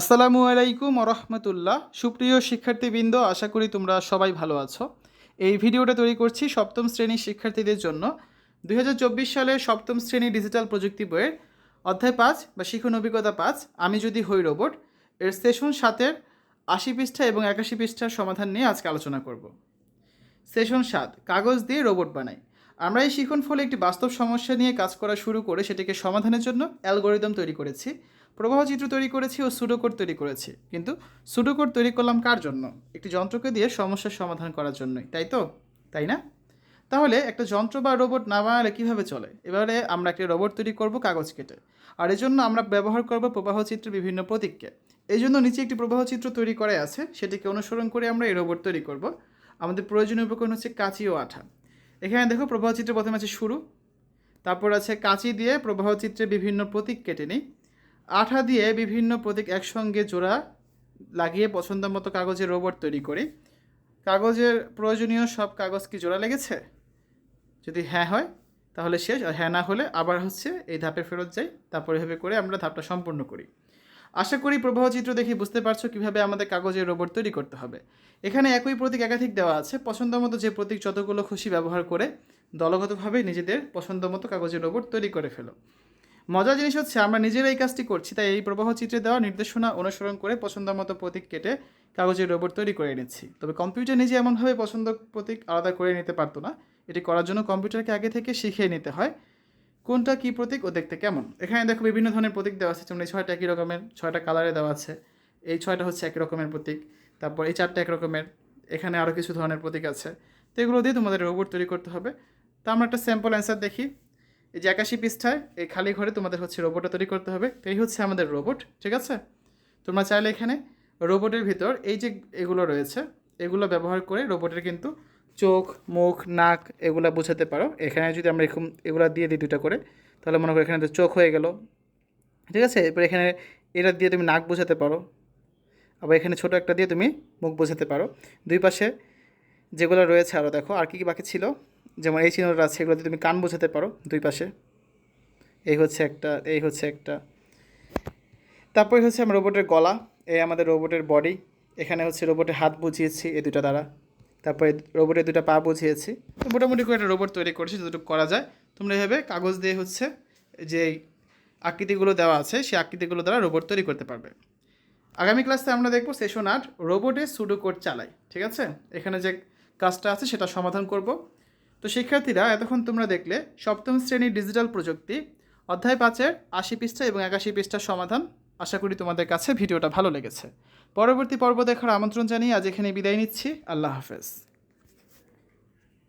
আসসালামু আলাইকুম রহমতুল্লাহ। সুপ্রিয় শিক্ষার্থীবৃন্দ, আশা করি তোমরা সবাই ভালো আছো। এই ভিডিওটা তৈরি করছি সপ্তম শ্রেণির শিক্ষার্থীদের জন্য। দুই হাজার চব্বিশ সালের সপ্তম শ্রেণি ডিজিটাল প্রযুক্তি বইয়ের অধ্যায় পাঁচ বা শিখন অভিজ্ঞতা পাঁচ, আমি যদি হই রোবট, এর সেশন সাতের আশি পৃষ্ঠা এবং একাশি পৃষ্ঠার সমাধান নিয়ে আজকে আলোচনা করব। সেশন সাত, কাগজ দিয়ে রোবট বানাই। আমরা এই শিখন ফলে একটি বাস্তব সমস্যা নিয়ে কাজ করা শুরু করে সেটিকে সমাধানের জন্য অ্যালগোরিদম তৈরি করেছি। প্রবাহ চিত্র তৈরি করেছি ও সুডোকোড তৈরি করেছি। কিন্তু সুডোকোড তৈরি করলাম কার জন্য? একটি যন্ত্রকে দিয়ে সমস্যার সমাধান করার জন্যই, তাই তো? তাই না? তাহলে একটা যন্ত্র বা রোবট না বানালে কীভাবে চলে? এবারে আমরা একটি রোবট তৈরি করব কাগজ কেটে। আর এজন্য আমরা ব্যবহার করব প্রবাহ চিত্রের বিভিন্ন প্রতীককে। এই জন্য নিচে একটি প্রবাহ চিত্র তৈরি করে আছে, সেটিকে অনুসরণ করে আমরা এই রোবট তৈরি করব। আমাদের প্রয়োজনীয় উপকরণ হচ্ছে কাঁচি ও আঠা। এখানে দেখো প্রবাহ চিত্রে প্রথমে আছে শুরু, তারপর আছে কাঁচি দিয়ে প্রবাহ চিত্রে বিভিন্ন প্রতীক কেটে নিই। আঠা দিয়ে বিভিন্ন প্রতীক একসঙ্গে জোড়া লাগিয়ে পছন্দ মতো কাগজের রোবট তৈরি করি। কাগজের প্রয়োজনীয় সব কাগজ কি জোড়া লেগেছে? যদি হ্যাঁ হয়, তাহলে শেষ। আর হ্যাঁ না হলে আবার হচ্ছে এই ধাপে ফেরত যাই। তারপরে এভাবে করে আমরা ধাপটা সম্পূর্ণ করি। আশা করি প্রবাহ চিত্র দেখে বুঝতে পারছ কীভাবে আমাদের কাগজের রোবট তৈরি করতে হবে। এখানে একই প্রতীক একাধিক দেওয়া আছে। পছন্দ মতো যে প্রতীক যতগুলো খুশি ব্যবহার করে দলগতভাবে নিজেদের পছন্দ মতো কাগজের রোবট তৈরি করে ফেলো। মজার জিনিস হচ্ছে আমরা নিজেরা এই কাজটি করছি, তাই এই প্রবাহ চিত্রে দেওয়া নির্দেশনা অনুসরণ করে পছন্দ মতো প্রতীক কেটে কাগজের রোবট তৈরি করে নিচ্ছি তবে কম্পিউটার নিজে এমনভাবে পছন্দ প্রতীক আলাদা করে নিতে পারতো না। এটি করার জন্য কম্পিউটারকে আগে থেকে শিখিয়ে নিতে হয়, কোনটা কী প্রতীক ও দেখতে কেমন। এখানে দেখো বিভিন্ন ধরনের প্রতীক দেওয়া আছে, যেমন এই ছয়টা একই রকমের, ছয়টা কালারে দেওয়া আছে, এই ছয়টা হচ্ছে এক রকমের প্রতীক, তারপর এই চারটা এক রকমের, এখানে আরও কিছু ধরনের প্রতীক আছে। তো এগুলো দিয়ে তোমাদের রোবট তৈরি করতে হবে। তো আমরা একটা স্যাম্পল অ্যান্সার দেখি। এই যে একাশি পৃষ্ঠায় এই খালি ঘরে তোমাদের হচ্ছে রোবটটা তৈরি করতে হবে। তো এই হচ্ছে আমাদের রোবট ঠিক আছে? তোমরা চাইলে এখানে রোবটের ভিতর এই যে এগুলো রয়েছে, এগুলো ব্যবহার করে রোবটের কিন্তু চোখ, মুখ, নাক এগুলো বোঝাতে পারো। এখানে যদি আমরা এরকম এগুলো দিয়ে দিই দুটা করে, তাহলে মনে করো এখানে তো চোখ হয়ে গেল। ঠিক আছে? এরপর এখানে এটা দিয়ে তুমি নাক বোঝাতে পারো। আবার এখানে ছোট একটা দিয়ে তুমি মুখ বোঝাতে পারো। দুই পাশে যেগুলো রয়েছে আরও দেখো, আর কী কী বাকি ছিল? যেমন এই চিহ্নটা আছে, এগুলো তুমি কান বোঝাতে পারো দুই পাশে, এই হচ্ছে একটা, এই হচ্ছে একটা। তারপরে হচ্ছে আমার রোবটের গলা, এই আমাদের রোবটের বডি এখানে হচ্ছে রোবটের হাত বুঝিয়েছি এই দুটা দ্বারা। তারপরে রোবটের দুটা পা বুঝিয়েছি। তো মোটামুটি করে একটা রোবট তৈরি করেছি, যতটুকু করা যায়। তোমরা এভাবে কাগজ দিয়ে হচ্ছে যে আকৃতিগুলো দেওয়া আছে, সেই আকৃতিগুলো দ্বারা রোবট তৈরি করতে পারবে। আগামী ক্লাসে আমরা দেখব সেশন আট, রোবটে সুডো কোড চালাই, ঠিক আছে? এখানে যে কাজটা আছে সেটা সমাধান করব। তো শিক্ষার্থীরা, এতক্ষণ তোমরা দেখলে, সপ্তম শ্রেণির ডিজিটাল প্রযুক্তি, অধ্যায় পাঁচের আশি পৃষ্ঠা এবং একাশি পৃষ্ঠার সমাধান। আশা করি তোমাদের কাছে ভিডিওটা ভালো লেগেছে। পরবর্তী পর্ব দেখার আমন্ত্রণ জানিয়ে আজ এখানে বিদায় নিচ্ছি। আল্লাহ হাফেজ।